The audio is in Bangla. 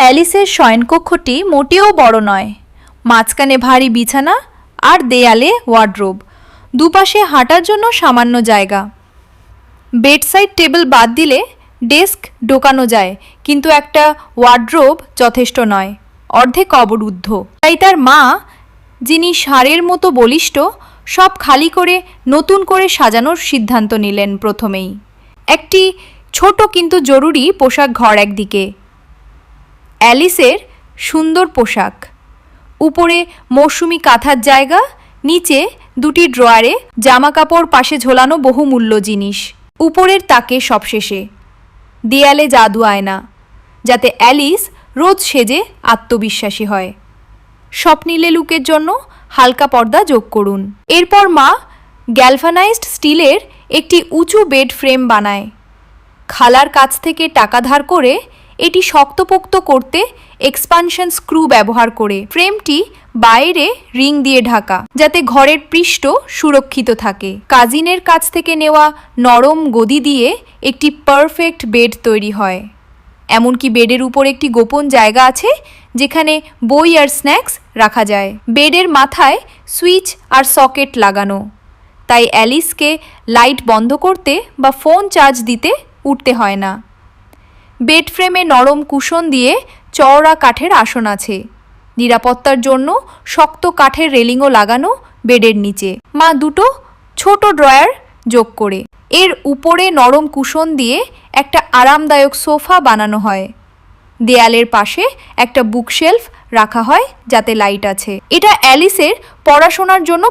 অ্যালিসের শয়নকক্ষটি মোটেও বড় নয়। মাঝখানে ভারী বিছানা আর দেয়ালে ওয়ার্ড্রোব। দুপাশে হাঁটার জন্য সামান্য জায়গা। বেডসাইড টেবিল বাদ দিলে ডেস্ক ঢোকানো যায়, কিন্তু একটা ওয়ার্ড্রোব যথেষ্ট নয়। অর্ধেক অবরুদ্ধ। তাই তার মা, যিনি ষাঁড়ের মতো বলিষ্ঠ, সব খালি করে নতুন করে সাজানোর সিদ্ধান্ত নিলেন প্রথমেই। একটি ছোট কিন্তু জরুরি পোশাক ঘর একদিকে। অ্যালিসের সুন্দর পোশাক। উপরে মৌসুমি কাঁথার জায়গা, নিচে দুটি ড্রয়ারে জামা কাপড় পাশে ঝোলানো বহুমূল্য জিনিস। উপরের তাকে সবশেষে। দেয়ালে জাদু আয়না, যাতে অ্যালিস রোজ সেজে আত্মবিশ্বাসী হয়। স্বপ্নিলে লুকের জন্য হালকা পর্দা যোগ করুন। এরপর মা গ্যালভানাইজড স্টিলের একটি উঁচু বেড ফ্রেম বানায়। খালার কাছ থেকে টাকা ধার করে এটি শক্তপোক্ত করতে এক্সপানশন স্ক্রু ব্যবহার করে। ফ্রেমটি বাইরে রিং দিয়ে ঢাকা, যাতে ঘরের পৃষ্ঠ সুরক্ষিত থাকে। কাজিনের কাছ থেকে নেওয়া নরম গদি দিয়ে একটি পারফেক্ট বেড তৈরি হয়। এমনকি বেডের উপর একটি গোপন জায়গা আছে, যেখানে বই আর স্ন্যাক্স রাখা যায়। বেডের মাথায় সুইচ আর সকেট লাগানো। তাই অ্যালিসকে লাইট বন্ধ করতে বা ফোন চার্জ দিতে উঠতে হয় না। বেড ফ্রেমে নরম কুশন দিয়ে চওড়া কাঠের আসন আছে। নিরাপত্তার জন্য শক্ত কাঠের রেলিংও লাগানো বেডের নিচে। মা দুটো ছোট ড্রয়ার যোগ করে। এর উপরে নরম কুশন দিয়ে একটা আরামদায়ক সোফা বানানো হয়। দেয়ালের পাশে একটা বুকশেলফ রাখা হয় যাতে লাইট আছে। এটা অ্যালিসের পড়াশোনার জন্য